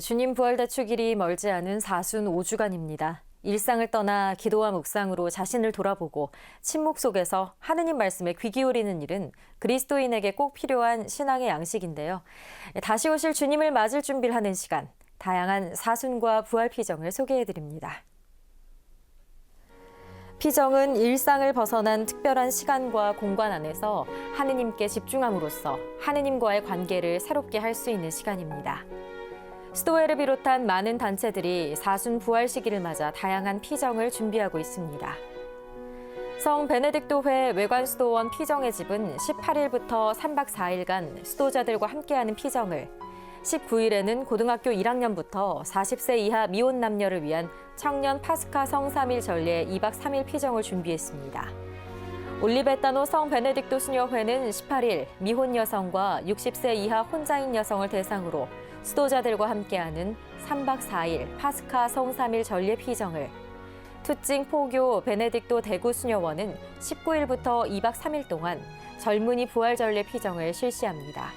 주님 부활 대축일이 멀지 않은 사순 5주간입니다. 일상을 떠나 기도와 묵상으로 자신을 돌아보고 침묵 속에서 하느님 말씀에 귀 기울이는 일은 그리스도인에게 꼭 필요한 신앙의 양식인데요. 다시 오실 주님을 맞을 준비를 하는 시간, 다양한 사순과 부활 피정을 소개해 드립니다. 피정은 일상을 벗어난 특별한 시간과 공간 안에서 하느님께 집중함으로써 하느님과의 관계를 새롭게 할 수 있는 시간입니다. 스토웨를 비롯한 많은 단체들이 사순 부활 시기를 맞아 다양한 피정을 준비하고 있습니다. 성 베네딕토회 외관 수도원 피정의 집은 18일부터 3박 4일간 수도자들과 함께하는 피정을 19일에는 고등학교 1학년부터 40세 이하 미혼 남녀를 위한 청년 파스카 성 3일 전례 2박 3일 피정을 준비했습니다. 올리베타노 성 베네딕토 수녀회는 18일 미혼 여성과 60세 이하 혼자인 여성을 대상으로 수도자들과 함께하는 3박 4일 파스카 성 3일 전례 피정을 투찡 포교 베네딕토 대구 수녀원은 19일부터 2박 3일 동안 젊은이 부활 전례 피정을 실시합니다.